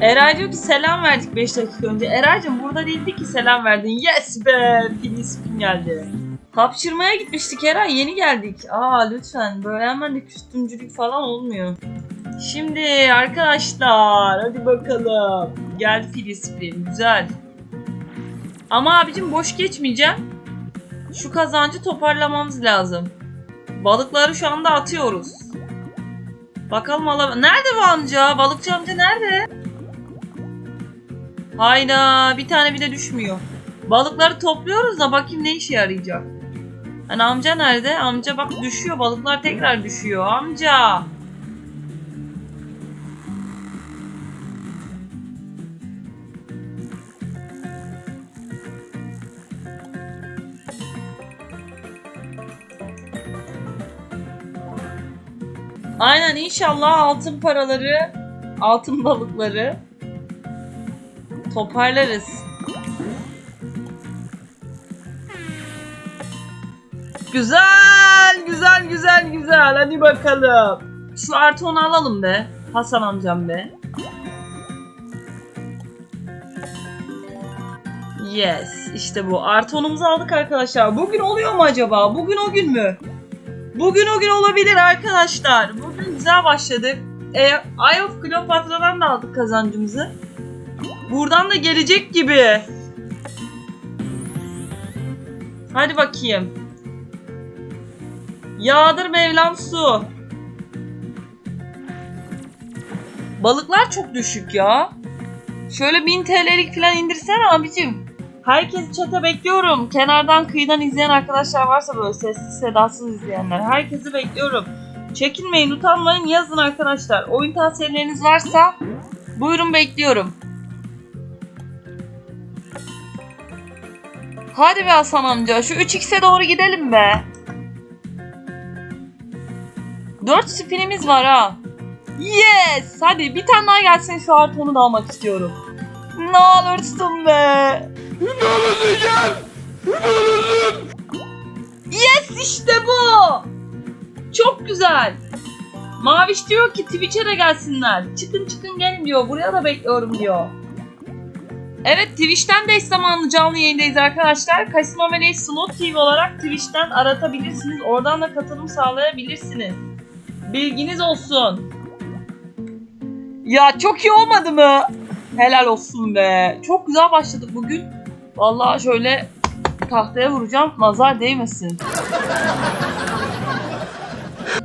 Eray diyor ki selam verdik 5 dakika önce. Eray'cığım burada değildi ki selam verdin. Yes be! Filispin geldi. Hapşırmaya gitmiştik Eray yeni geldik. Aa lütfen böyle hemen de küstümcülük falan olmuyor. Şimdi arkadaşlar hadi bakalım. Gel Filispin güzel. Ama abicim boş geçmeyeceğim. Şu kazancı toparlamamız lazım. Balıkları şu anda atıyoruz. Bakalım ala... Nerede bu amca? Balıkçı amca nerede? Hayda bir tane bile düşmüyor. Balıkları topluyoruz da bakayım ne işe yarayacak. Hani amca nerede? Amca bak düşüyor balıklar tekrar düşüyor. Amca. Aynen inşallah altın paraları, altın balıkları toparlarız. Güzel, güzel, güzel, güzel. Hadi bakalım. Şu artı onu alalım be. Hasan amcam be. Yes, işte bu. Artı onumuzu aldık arkadaşlar. Bugün oluyor mu acaba? Bugün o gün mü? Bugün o gün olabilir arkadaşlar. Bugün güzel başladık. E, Eye of Cleopatra'dan da aldık kazancımızı. Buradan da gelecek gibi. Hadi bakayım. Yağdır Mevlam su. Balıklar çok düşük ya. Şöyle 1000 TL'lik falan indirsene abicim. Herkesi çete bekliyorum. Kenardan kıyıdan izleyen arkadaşlar varsa böyle sessiz sedasız izleyenler. Herkesi bekliyorum. Çekinmeyin, utanmayın, yazın arkadaşlar. Oyun tavsiyeleriniz varsa buyurun bekliyorum. Hadi be Hasan amca, şu 3x'e doğru gidelim be. 4 spinimiz var ha. Yes! Hadi bir tane daha gelsin şu artonu da almak istiyorum. Ne olursun be. Ne olursun gel. Ne olursun. Yes işte bu. Çok güzel. Maviş diyor ki Twitch'e de gelsinler. Çıkın çıkın gelin diyor. Buraya da bekliyorum diyor. Evet Twitch'ten de eş zamanlı canlı yayındayız arkadaşlar. Casino Melek Slot TV olarak Twitch'ten aratabilirsiniz. Oradan da katılım sağlayabilirsiniz. Bilginiz olsun. Ya çok iyi olmadı mı? Helal olsun be. Çok güzel başladık bugün. Vallahi şöyle tahtaya vuracağım. Nazar değmesin.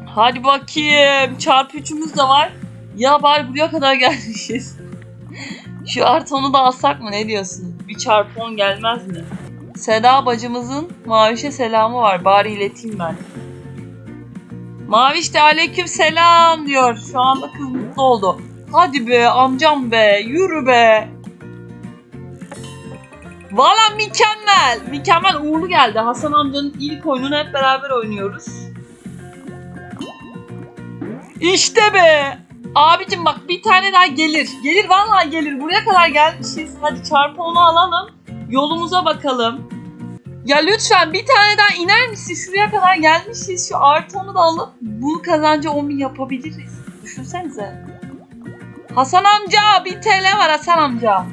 Hadi bakayım. Çarpı üçümüz de var. Ya bari buraya kadar gelmişiz. Şu artonu da alsak mı ne diyorsun? Bir çarpı on gelmez mi? Seda bacımızın Maviş'e selamı var. Bari ileteyim ben. Maviş de aleyküm selam diyor. Şu anda kız mutlu oldu. Hadi be amcam be yürü be. Valla mükemmel. Mükemmel uğurlu geldi. Hasan amcanın ilk oyununu hep beraber oynuyoruz. İşte be. Abicim bak bir tane daha gelir. Gelir vallahi gelir. Buraya kadar gelmişiz. Hadi çarpı onu alalım. Yolumuza bakalım. Ya lütfen bir tane daha iner misin? Şuraya kadar gelmişiz. Şu artı onu da alıp bunu kazancı 10 bin yapabiliriz. Düşünsenize. Hasan amca 1000 TL var Hasan amca.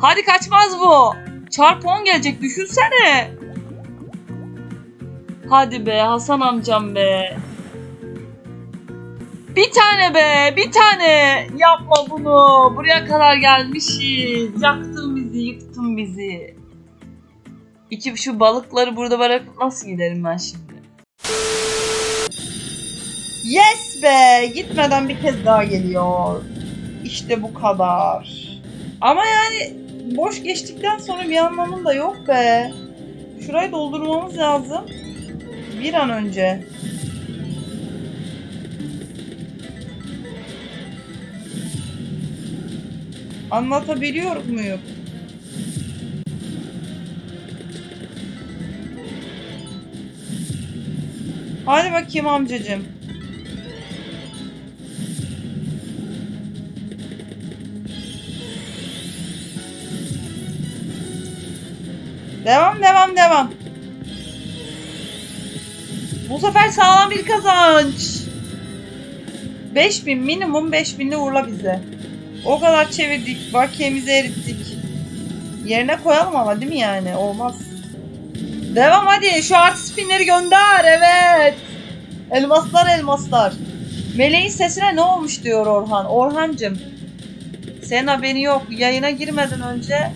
Hadi kaçmaz bu. Çarpı 10 gelecek düşünsene. Hadi be Hasan amcam be. Bir tane be bir tane. Yapma bunu. Buraya kadar gelmişiz. Yaktın bizi yıktın bizi. İki şu balıkları burada bırakıp nasıl giderim ben şimdi? Yes be! Gitmeden bir kez daha geliyor. İşte bu kadar. Ama yani boş geçtikten sonra bir anlamın da yok be. Şurayı doldurmamız lazım. Bir an önce. Anlatabiliyor muyum? Hadi bakayım amcacığım. Devam devam devam. Bu sefer sağlam bir kazanç. 5000 minimum 5000'li uğurla bize. O kadar çevirdik. Bakiyemizi erittik. Yerine koyalım ama değil mi yani? Olmaz. Devam hadi. Şu artı spinleri gönder. Evet. Elmaslar elmaslar. Meleğin sesine ne olmuş diyor Orhan. Orhancım. Senin haberin yok. Yayına girmeden önce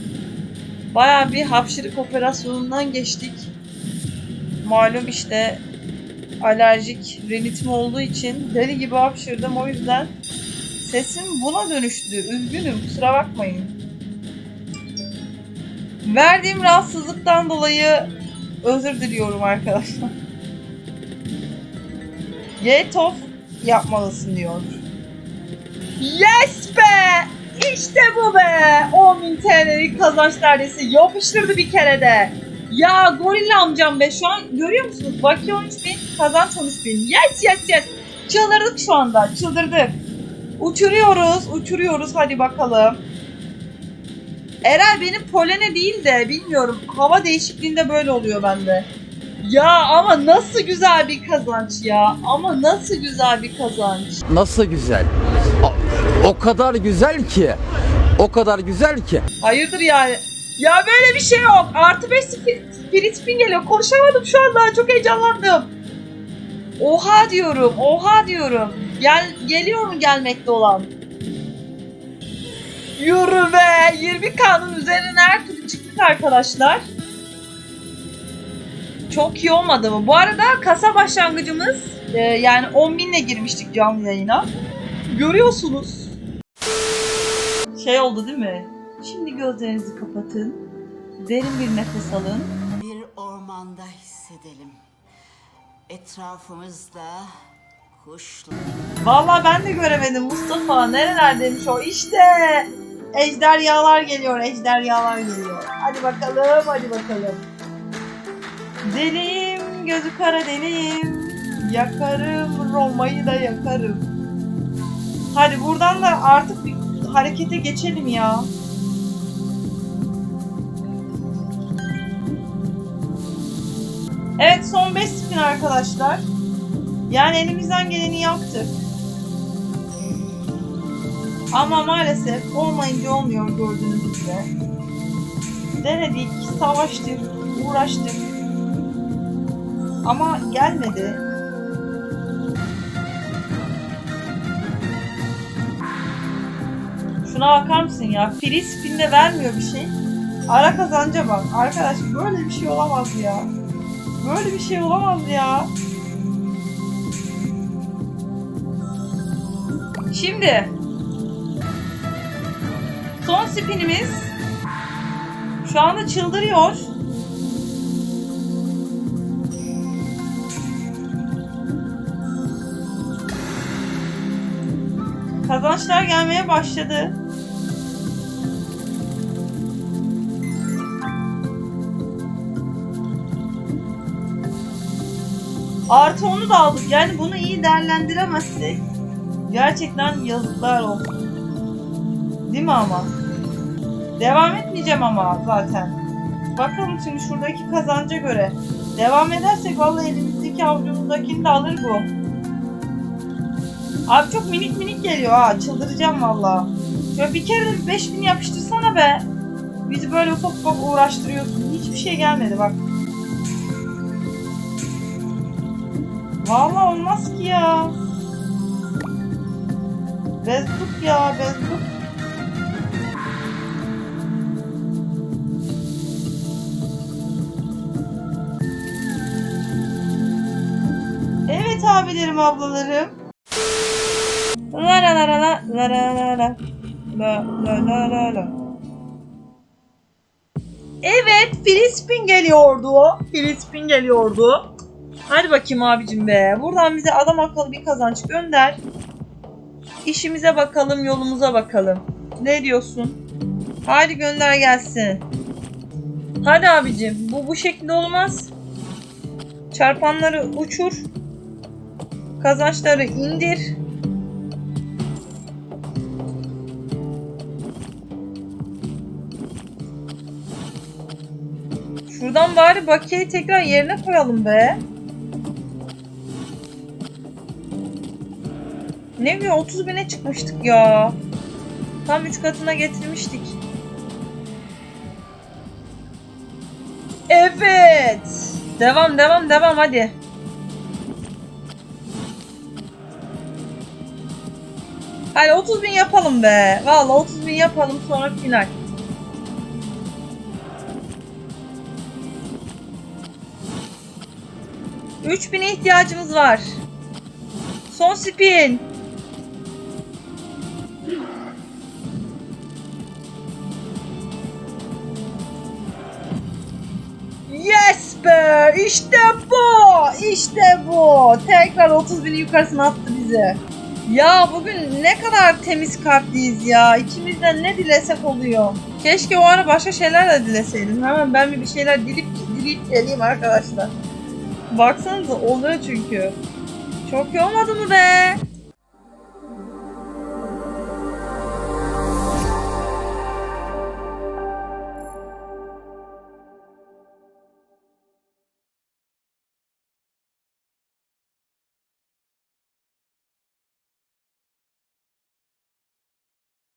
baya bir hapşırık operasyonundan geçtik. Malum işte alerjik rinitim olduğu için deli gibi hapşırdım. O yüzden sesim buna dönüştü. Üzgünüm. Kusura bakmayın. Verdiğim rahatsızlıktan dolayı özür diliyorum arkadaşlar. Get off yapmalısın diyor. Yes be! İşte bu be! 10.000 TL'lik kazanç neredeyse yapıştırdı bir kere de. Ya gorilla amcam be şu an görüyor musunuz? Baki 13.000 kazanç 13.000. Yes yes yes! Çıldırdık şu anda çıldırdık. Uçuruyoruz uçuruyoruz hadi bakalım. Eray benim polene değil de bilmiyorum hava değişikliğinde böyle oluyor bende. Ya ama nasıl güzel bir kazanç ya. Ama nasıl güzel bir kazanç. Nasıl güzel? O, o kadar güzel ki. O kadar güzel ki. Hayırdır yani? Ya böyle bir şey yok. Artı 5 spirit spin geliyor. Konuşamadım şu anda. Çok heyecanlandım. Oha diyorum. Oha diyorum. Gel geliyor mu gelmekte olan? Yürü be. 20 kanun üzerine her türlü çıktık arkadaşlar. Çok iyi olmadı mı? Bu arada kasa başlangıcımız e, yani 10.000 ile girmiştik canlı yayına. Görüyorsunuz. Şey oldu değil mi? Şimdi gözlerinizi kapatın. Derin bir nefes alın. Bir ormanda hissedelim. Etrafımızda kuşlar. Vallahi ben de göremedim Mustafa. Nerelerdeymiş o? İşte ejderhalar geliyor, ejderhalar geliyor. Hadi bakalım, hadi bakalım. Deliyim, gözü kara deliyim. Yakarım, Roma'yı da yakarım. Hadi buradan da artık bir harekete geçelim ya. Evet son 5 spin arkadaşlar. Yani elimizden geleni yaptık. Ama maalesef olmayınca olmuyor gördüğünüz üzere. Denedik, savaştık, uğraştık. Ama gelmedi. Şuna bakar mısın ya? Free spin'de vermiyor bir şey. Ara kazanca bak. Arkadaş böyle bir şey olamaz ya. Böyle bir şey olamaz ya. Şimdi son spinimiz şu anda çıldırıyor. Kazançlar gelmeye başladı. Artı onu da aldık. Yani bunu iyi değerlendiremezsek gerçekten yazıklar olsun. Değil mi ama? Devam etmeyeceğim ama zaten. Bakalım şimdi şuradaki kazanca göre. Devam edersek vallahi elimizdeki avucumuzdakini de alır bu. Abi çok minik minik geliyor ha. Çıldıracağım valla. Şöyle bir kere de bir 5000 yapıştırsana be. Bizi böyle ufak ufak uğraştırıyorsun. Hiçbir şey gelmedi bak. Vallahi olmaz ki ya. Bezduk ya bezduk. Evet abilerim ablalarım. La la la la la la la la la la la la la la Evet Filispin geliyordu. Filispin geliyordu. Hadi bakayım abicim be. Buradan bize adam akıllı bir kazanç gönder. İşimize bakalım, yolumuza bakalım. Ne diyorsun? Hadi gönder gelsin. Hadi abicim. Bu bu şekilde olmaz. Çarpanları uçur. Kazançları indir. Şuradan bari bakiyeyi tekrar yerine koyalım be. Ne güzel 30 bine çıkmıştık ya. Tam 3 katına getirmiştik. Evet. Devam devam devam hadi. Hadi 30 bin yapalım be. Vallahi 30 bin yapalım sonra final. Üç bine ihtiyacımız var. Son spin. İşte bu! İşte bu! Tekrar 30 bini yukarısına attı bize. Ya bugün ne kadar temiz kalpliyiz ya. İkimizden ne dilesek oluyor. Keşke o ara başka şeyler de dileseydim. Hemen ben bir şeyler dilip dilip geleyim arkadaşlar. Baksanıza oluyor çünkü. Çok iyi mı be?